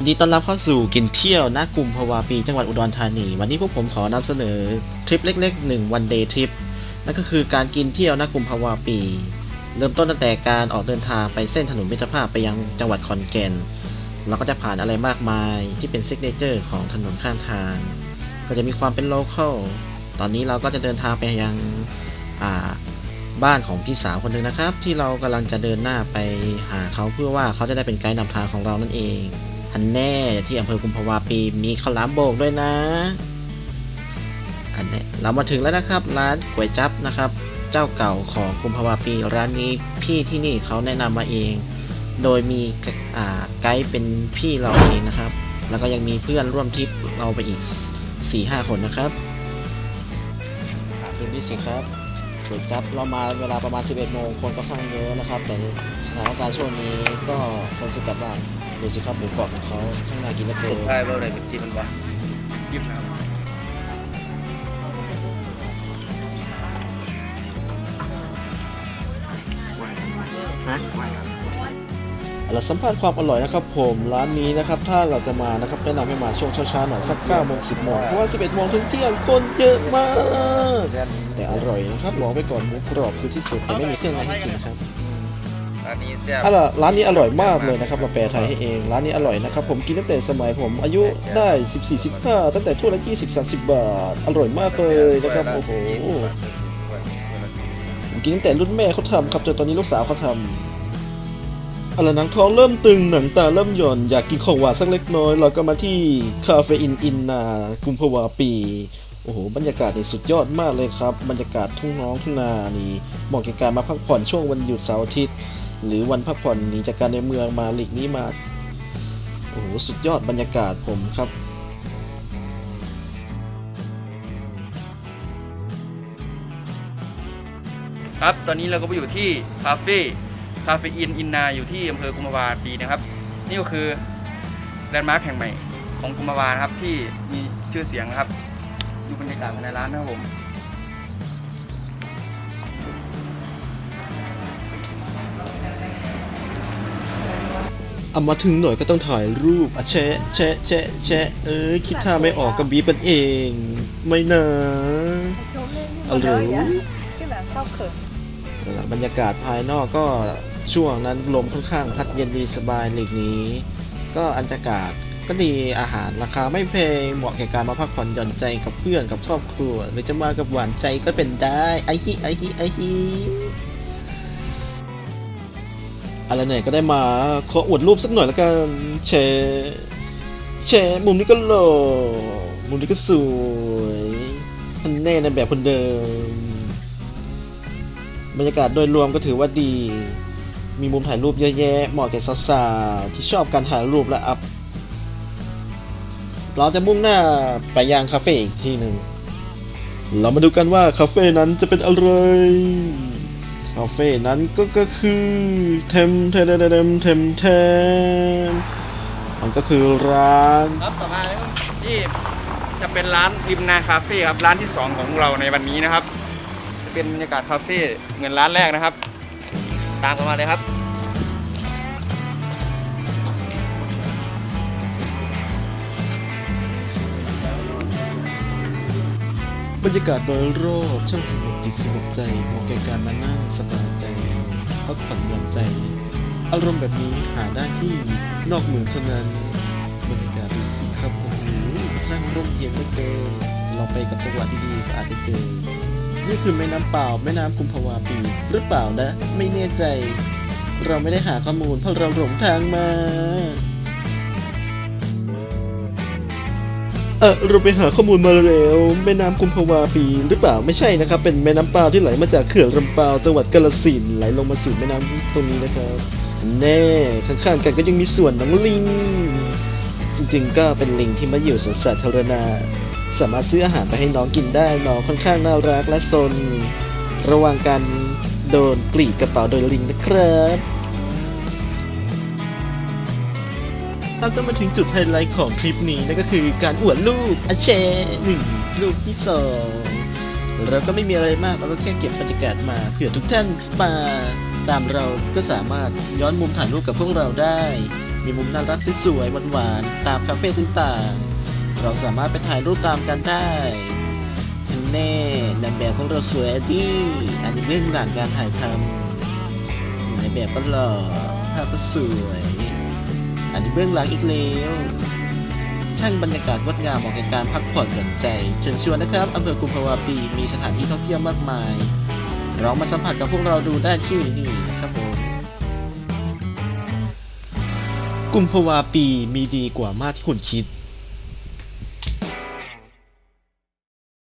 ยินดีต้อนรับเข้าสู่กินเที่ยวณกลุ่มภาวาปี จังหวัดอุดรธานี วันนี้พวกผมขอนำเสนอทริปเล็กๆ1วันเดย์ทริปนั่นก็คือการกินเที่ยวณกลุ่มภาวาปี เริ่มต้นตั้งแต่การออกเดินทางไปเส้นถนนมิตรภาพไปยังจังหวัดขอนแก่น เราก็จะผ่านอะไรมากมายที่เป็นซิกเนเจอร์ของถนนข้างทาง ก็จะมีความเป็นโลเคอลตอนนี้เราก็จะเดินทางไปยังอ่า บ้านของพี่สาวคนหนึ่งนะครับ ที่เรากำลังจะเดินหน้าไปหาเขาเพื่อว่าเขาจะได้เป็นไกด์นำทางของเรานั่นเองอันแน่ที่อำเภอกุมภาวาปีมีข้าวหลามโบกด้วยนะอันแน่เรามาถึงแล้วนะครับ ร้านก๋วยจั๊บนะครับ เจ้าเก่าของกุมภาวาปีร้านนี้พี่ที่นี่เขาแนะนำมาเอง โดยมีไกด์เป็นพี่เราเองนะครับ แล้วก็ยังมีเพื่อนร่วมทริปเราไปอีก4-5คนนะครับดูนี่สิครับ ก๋วยจั๊บเรามาเวลาประมาณ 11 โมงคนก็ค่อนข้างเยอะนะครับ แต่สถานการณ์ช่วงนี้ก็คนสุดกลับบ้านดูสิครับหมูกรอบของเขาข้างในกินเหลือเกิสุดนท้ายเมื่อไหร่เป็นจีมันวะยิบน้ เราสัมภาษณ์ความอร่อยนะครับผมร้านนี้นะครับถ้าเราจะมานะครับแนะนำให้มาช่วงเช้าๆหน่อยสัก9โมง10โมงเพราะว่า 11โมงถึงเที่ยงคนเยอะมากำแต่อร่อยนะครับบอกไปก่อนหมูกรอบคือที่สุดแต่ไม่มีเครื่องในให้กินครับร้านนี้แซ่บอะล่ะร้านนี้อร่อยมากเลยนะครับเราแปลไทยให้เองร้านนี้อร่อยนะครับผมกินตั้งแต่สมัยผมอายุได้ 14 15ตั้งแต่ถ้วยละ20 30 บาท อร่อยมากเลยนะครับโอ้โหผมกินตั้งแต่รุ่นแม่เขาทำครับจนตอนนี้ลูกสาวเขาทำ เอาล่ะหนังท้องเริ่มตึงหนังตาเริ่มหย่อนอยากกินของหวานสักเล็กน้อย เราก็มาที่คาเฟอินอินนากุมภาวาปี โอ้โห บรรยากาศนี่สุดยอดมากเลยครับ บรรยากาศทุ่งน้องทุ่งนานี่เหมาะแก่การมาพักผ่อนช่วงวันหยุดเสาร์อาทิตย์ หรือวันพักผ่อนหนีจากการในเมืองมาหลีกนี้มาโอ้โหสุดยอดบรรยากาศผมครับครับ ตอนนี้เราก็ไปอยู่ที่คาเฟ่ คาเฟ่อินอินนาอยู่ที่อำเภอกุมภาวาปีนะครับ นี่ก็คือแลนด์มาร์คแห่งใหม่ของกุมภาวานะครับที่มีชื่อเสียงนะครับดูบรรยากาศภายในร้านนะครับผมเอามาถึงหน่อยก็ต้องถ่ายรูปอะแชะแชะแชะแชะเอ้ยคิดท่าไม่ออกก็บีบกันเอง ไม่นะเอาเอาเลเลยยที่แบบชอบเขินแต่ละบรรยากาศภายนอกก็ ช่วงนั้นลมค่อนข้างพัดเย็นดีสบายหลีกนี้ ก็บรรากาศก็ดีอาหารราคาไม่แพงเหมาะแก่การมาพักผ่อนหย่อนใจกับเพื่อนกับครอบครัว หรือจะมากับหวานใจก็เป็นได้ไอฮิไอฮิไอฮิอะไรไหนก็ได้มาขออวดรูปสักหน่อยแล้วกันแชร์แชร์มุมนี้ก็หล่อมุมนี้ก็สวยมันแน่ในแบบคนเดิม บรรยากาศโดยรวมก็ถือว่าดี มีมุมถ่ายรูปเยอะแยะเหมาะแก่สาวๆที่ชอบการถ่ายรูปและอัพ เราจะมุ่งหน้าไปยังคาเฟ่อีกที่หนึ่ง เรามาดูกันว่าคาเฟ่นั้นจะเป็นอะไร คาเฟ่นั้นก็ก็คือเทมเทมเทมเทมเทมเทมมันก็คือร้านครับต่อมาที่จะเป็นร้านริมนาคาเฟ่ครับร้านที่สองของเราในวันนี้นะครับ จะเป็นบรรยากาศคาเฟ่เหมือนร้านแรกนะครับ ตามกันมาเลยครับบรรยากาศโดยรอบช่างสงบจิตสงบใจเหมาะแก่การมานั่งสบายใจพักผ่อนหย่อนใจ อารมณ์แบบนี้หาได้ที่นอกเมืองเท่านั้นบรรยากาศดูสิครับโอ้โหช่างร่มเย็นเหลือเกินเราไปกับจังหวะดีๆก็อาจจะเจอ นี่คือแม่น้ำเปล่าแม่น้ำกุมภาวาปี หรือเปล่านะ ไม่แน่ใจ เราไม่ได้หาข้อมูลเพราะเราหลงทางมาเออเราไปหาข้อมูลมาแล้วแม่น้ำกุมภาวาปีหรือเปล่าไม่ใช่นะครับ เป็นแม่น้ำเปล่าที่ไหลมาจากเขื่อนลำเปาจังหวัดกาฬสินธุ์ไหลลงมาสู่แม่น้ำตรงนี้นะครับ แน่ข้างๆกันก็ยังมีส่วนน้องลิง จริงๆก็เป็นลิงที่มาอยู่สวนสาธารณะ สามารถซื้ออาหารไปให้น้องกินได้น้องค่อนข้างน่ารักและซนระวังการโดนกรีดกระเป๋าโดยลิงนะครับเราก็มาถึงจุดไฮไลท์ของคลิปนี้นั่นก็คือการอวดรูปอาเชหนึ่งรูปที่สองเราก็ไม่มีอะไรมากเราก็แค่เก็บบรรยากาศมาเผื่อทุกท่านมาตามเราก็สามารถย้อนมุมถ่ายรูปกับพวกเราได้ มีมุมน่ารักสวยๆหวานๆตามคาเฟ่ต่างๆ เราสามารถไปถ่ายรูปตามกันได้อันแน่นางแบบของเราสวยอะดิอันนี้เบื้องหลังการถ่ายทำในแบบก็หล่อภาพก็สวย อันนี้เบื้องหลังอีกแล้วช่างบรรยากาศงดงามเหมาะแก่การพักผ่อนหย่อนใจเชิญชวนนะครับอำเภอกุมภาวาปีมีสถานที่ท่องเที่ยวมากมายเรามาสัมผัสกับพวกเราดูได้ที่นี่นะครับผมกุมภาวาปีมีดีกว่ามากที่คุณคิด